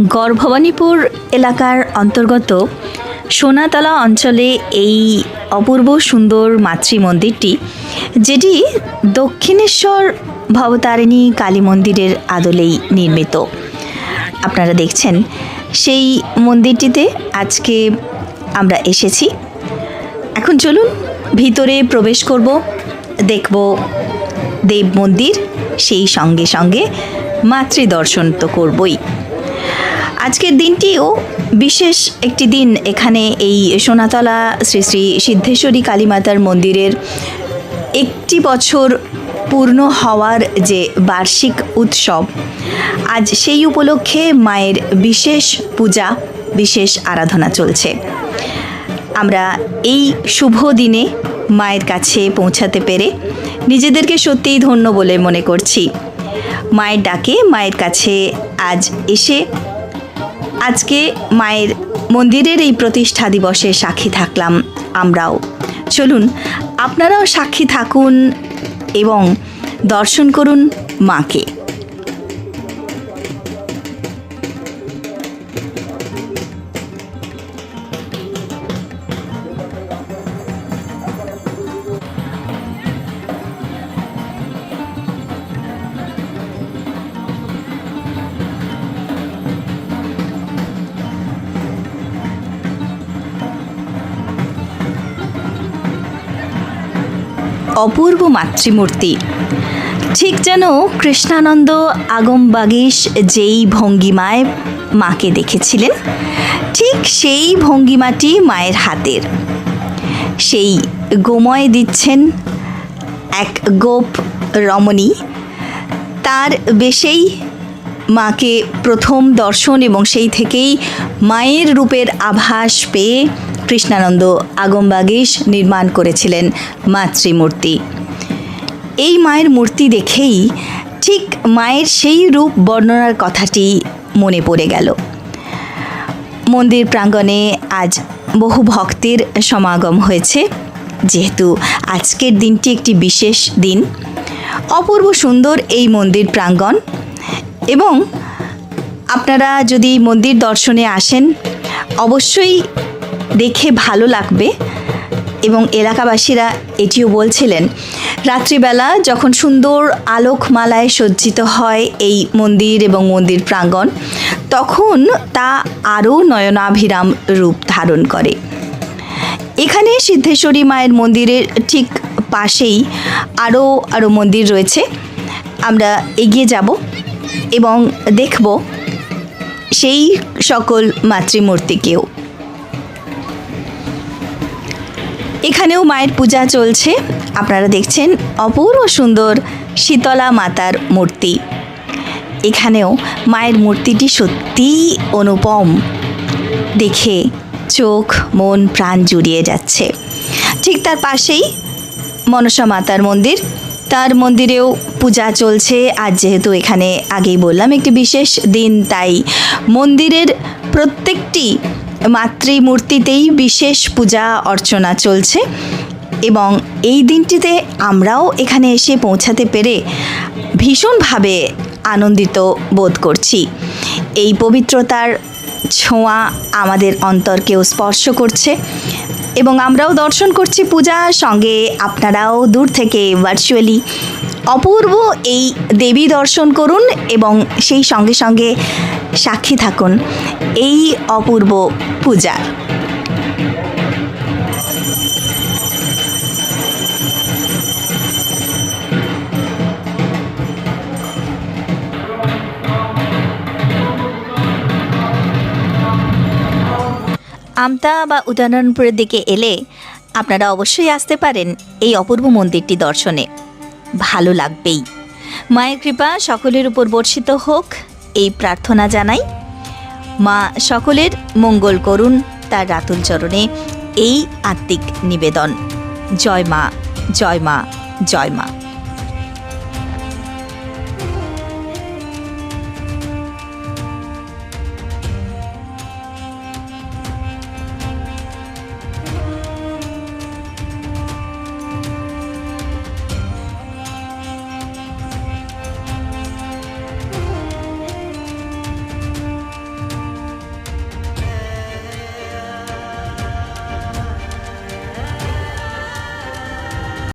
গড়ভবানীপুর এলাকার অন্তর্গত সোনাতলা অঞ্চলে এই অপূর্ব সুন্দর মাতৃ মন্দিরটি যেটি দক্ষিণেশ্বর ভবতারিণী কালী মন্দিরের আদলেই নির্মিত। আপনারা দেখছেন সেই মন্দিরটিতে আজকে আমরা এসেছি। এখন চলুন, ভিতরে প্রবেশ করব, দেখব দেব মন্দির, সেই সঙ্গে সঙ্গে মাতৃদর্শন তো করবই। আজকের দিনটিও বিশেষ একটি দিন এখানে এই সোনাতলা শ্রী শ্রী সিদ্ধেশ্বরী কালীমাতার মন্দিরের একটি বছর পূর্ণ হওয়ার যে বার্ষিক উৎসব, আজ সেই উপলক্ষে মায়ের বিশেষ পূজা, বিশেষ আরাধনা চলছে। আমরা এই শুভ দিনে মায়ের কাছে পৌঁছাতে পেরে নিজেদেরকে সত্যিই ধন্য বলে মনে করছি। মায়ের ডাকে মায়ের কাছে আজ এসে আজকে মায়ের মন্দিরের এই প্রতিষ্ঠা দিবসে সাক্ষী থাকলাম আমরাও। চলুন, আপনারাও সাক্ষী থাকুন এবং দর্শন করুন মাকে। অপূর্ব মাতৃমূর্তি। ঠিক যেন কৃষ্ণানন্দ আগম আগমবাগীশ যেই ভঙ্গিমায় মাকে দেখেছিলেন, ঠিক সেই ভঙ্গিমাটি মায়ের হাতের। সেই গোময় দিচ্ছেন এক গোপ রমণী, তার বেশেই মাকে প্রথম দর্শন এবং সেই থেকেই মায়ের রূপের আভাস পেয়ে কৃষ্ণানন্দ আগমবাগীশ নির্মাণ করেছিলেন মাতৃমূর্তি। এই মায়ের মূর্তি দেখেই ঠিক মায়ের সেই রূপ বর্ণনার কথাটি মনে পড়ে গেল। মন্দির প্রাঙ্গণে আজ বহু ভক্তের সমাগম হয়েছে। যেহেতু আজকের দিনটি একটি বিশেষ দিন, অপূর্ব সুন্দর এই মন্দির প্রাঙ্গণ এবং আপনারা যদি মন্দির দর্শনে আসেন, অবশ্যই দেখে ভালো লাগবে। এবং এলাকাবাসীরা এটিও বলছিলেন, রাত্রিবেলা যখন সুন্দর আলোকমালায় সজ্জিত হয় এই মন্দির এবং মন্দির প্রাঙ্গণ, তখন তা আরও নয়নাভিরাম রূপ ধারণ করে। এখানে সিদ্ধেশ্বরী মায়ের মন্দিরের ঠিক পাশেই আরও আরও মন্দির রয়েছে। আমরা এগিয়ে যাব এবং দেখব সেই সকল মাতৃমূর্তিকেও। এখানেও মায়ের পূজা চলছে। আপনারা দেখছেন অপূর্ব সুন্দর শীতলা মাতার মূর্তি। এখানেও মায়ের মূর্তিটি সত্যিই অনুপম। দেখে চোখ, মন, প্রাণ জুড়িয়ে যাচ্ছে। ঠিক তার পাশেই মনসা মাতার মন্দির। তার মন্দিরেও পূজা চলছে। আর যেহেতু এখানে আগেই বললাম একটি বিশেষ দিন, তাই মন্দিরের প্রত্যেকটি মাতৃমূর্তিতেই বিশেষ পূজা অর্চনা চলছে এবং এই দিনটিতে আমরাও এখানে এসে পৌঁছাতে পেরে ভীষণভাবে আনন্দিত বোধ করছি। এই পবিত্রতার ছোঁয়া আমাদের অন্তরকেও স্পর্শ করছে। এবং আমরাও দর্শন করছি পূজা সঙ্গে আপনারাও দূর থেকে ভার্চুয়ালি অপূর্ব এই দেবী দর্শন করুন এবং সেই সঙ্গে সঙ্গে সাক্ষী থাকুন। এই অপূর্ব পূজার। আমতা বা উদয়নপুরের দিকে এলে আপনারা অবশ্যই আসতে পারেন এই অপূর্ব মন্দিরটি দর্শনে। ভালো লাগবেই। মায়ের কৃপা সকলের উপর বর্ষিত হোক, এই প্রার্থনা জানাই। মা সকলের মঙ্গল করুন তার রাতুল চরণে এই আত্মিক নিবেদন। জয় মা জয় মা জয় মা।